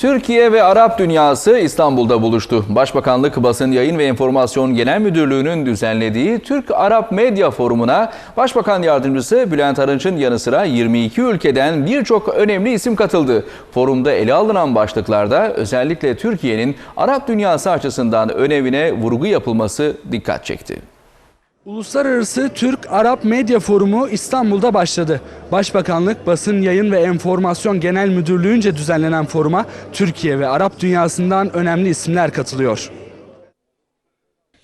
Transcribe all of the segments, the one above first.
Türkiye ve Arap dünyası İstanbul'da buluştu. Başbakanlık Basın Yayın ve Enformasyon Genel Müdürlüğü'nün düzenlediği Türk-Arap Medya Forumu'na Başbakan Yardımcısı Bülent Arınç'ın yanı sıra 22 ülkeden birçok önemli isim katıldı. Forumda ele alınan başlıklarda özellikle Türkiye'nin Arap dünyası açısından önemine vurgu yapılması dikkat çekti. Uluslararası Türk-Arap Medya Forumu İstanbul'da başladı. Başbakanlık Basın Yayın ve Enformasyon Genel Müdürlüğü'nce düzenlenen foruma Türkiye ve Arap dünyasından önemli isimler katılıyor.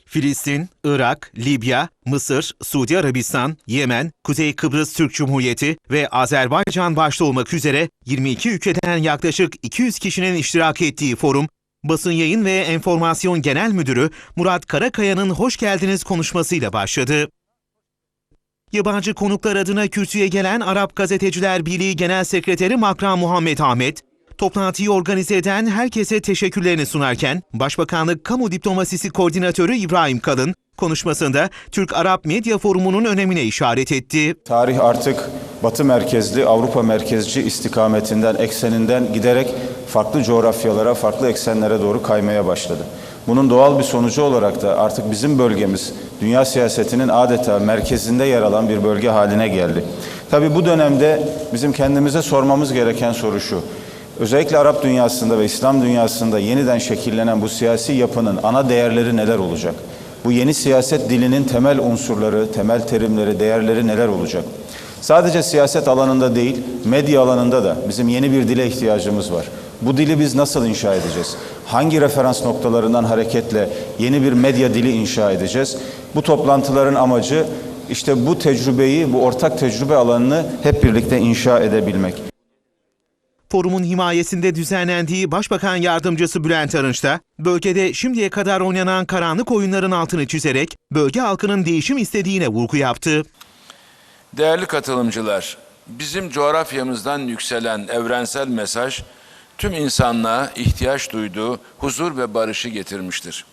Filistin, Irak, Libya, Mısır, Suudi Arabistan, Yemen, Kuzey Kıbrıs Türk Cumhuriyeti ve Azerbaycan başta olmak üzere 22 ülkeden yaklaşık 200 kişinin iştirak ettiği forum, Basın Yayın ve Enformasyon Genel Müdürü Murat Karakaya'nın hoş geldiniz konuşmasıyla başladı. Yabancı konuklar adına kürsüye gelen Arap Gazeteciler Birliği Genel Sekreteri Makram Muhammed Ahmet, toplantıyı organize eden herkese teşekkürlerini sunarken Başbakanlık Kamu Diplomasisi Koordinatörü İbrahim Kalın, konuşmasında Türk-Arap Medya Forumu'nun önemine işaret etti. Tarih artık Batı merkezli, Avrupa merkezci istikametinden, ekseninden giderek farklı coğrafyalara, farklı eksenlere doğru kaymaya başladı. Bunun doğal bir sonucu olarak da artık bizim bölgemiz dünya siyasetinin adeta merkezinde yer alan bir bölge haline geldi. Tabii bu dönemde bizim kendimize sormamız gereken soru şu. Özellikle Arap dünyasında ve İslam dünyasında yeniden şekillenen bu siyasi yapının ana değerleri neler olacak? Bu yeni siyaset dilinin temel unsurları, temel terimleri, değerleri neler olacak? Sadece siyaset alanında değil, medya alanında da bizim yeni bir dile ihtiyacımız var. Bu dili biz nasıl inşa edeceğiz? Hangi referans noktalarından hareketle yeni bir medya dili inşa edeceğiz? Bu toplantıların amacı işte bu tecrübeyi, bu ortak tecrübe alanını hep birlikte inşa edebilmek. Forumun himayesinde düzenlendiği Başbakan Yardımcısı Bülent Arınç da bölgede şimdiye kadar oynanan karanlık oyunların altını çizerek bölge halkının değişim istediğine vurgu yaptı. Değerli katılımcılar, bizim coğrafyamızdan yükselen evrensel mesaj tüm insanlığa ihtiyaç duyduğu huzur ve barışı getirmiştir.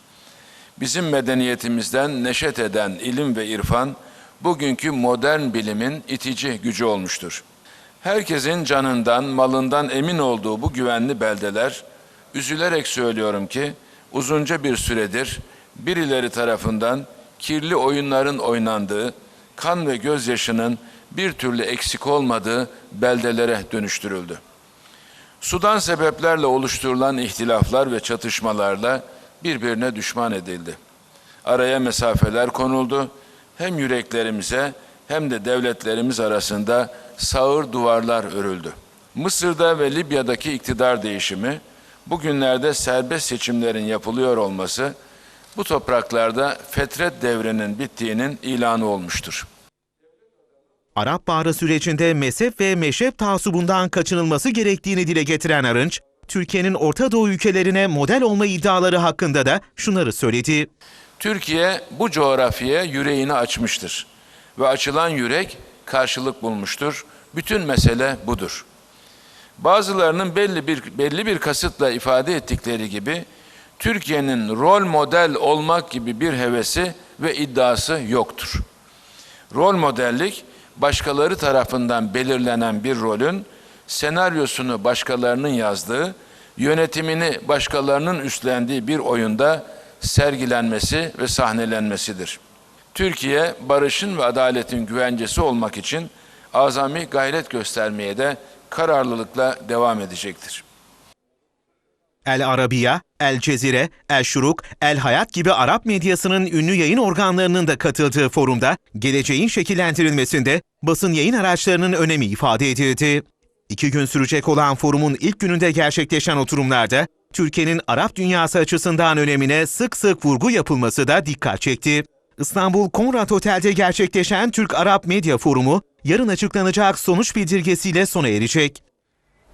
Bizim medeniyetimizden neşet eden ilim ve irfan bugünkü modern bilimin itici gücü olmuştur. Herkesin canından, malından emin olduğu bu güvenli beldeler, üzülerek söylüyorum ki uzunca bir süredir birileri tarafından kirli oyunların oynandığı, kan ve gözyaşının bir türlü eksik olmadığı beldelere dönüştürüldü. Sudan sebeplerle oluşturulan ihtilaflar ve çatışmalarla birbirine düşman edildi. Araya mesafeler konuldu. Hem yüreklerimize hem de devletlerimiz arasında sağır duvarlar örüldü. Mısır'da ve Libya'daki iktidar değişimi, bugünlerde serbest seçimlerin yapılıyor olması, bu topraklarda fetret devrinin bittiğinin ilanı olmuştur. Arap Baharı sürecinde mezhep ve meşrep taasubundan kaçınılması gerektiğini dile getiren Arınç, Türkiye'nin Orta Doğu ülkelerine model olma iddiaları hakkında da şunları söyledi. Türkiye bu coğrafyaya yüreğini açmıştır ve açılan yürek karşılık bulmuştur. Bütün mesele budur. Bazılarının belli bir belli bir kasıtla ifade ettikleri gibi Türkiye'nin rol model olmak gibi bir hevesi ve iddiası yoktur. Rol modellik başkaları tarafından belirlenen bir rolün senaryosunu başkalarının yazdığı, yönetimini başkalarının üstlendiği bir oyunda sergilenmesi ve sahnelenmesidir. Türkiye barışın ve adaletin güvencesi olmak için azami gayret göstermeye de kararlılıkla devam edecektir. El Arabiya, El Cezire, El Şuruk, El Hayat gibi Arap medyasının ünlü yayın organlarının da katıldığı forumda geleceğin şekillendirilmesinde basın yayın araçlarının önemi ifade edildi. İki gün sürecek olan forumun ilk gününde gerçekleşen oturumlarda Türkiye'nin Arap dünyası açısından önemine sık sık vurgu yapılması da dikkat çekti. İstanbul Konrad Otel'de gerçekleşen Türk-Arap Medya Forumu yarın açıklanacak sonuç bildirgesiyle sona erecek.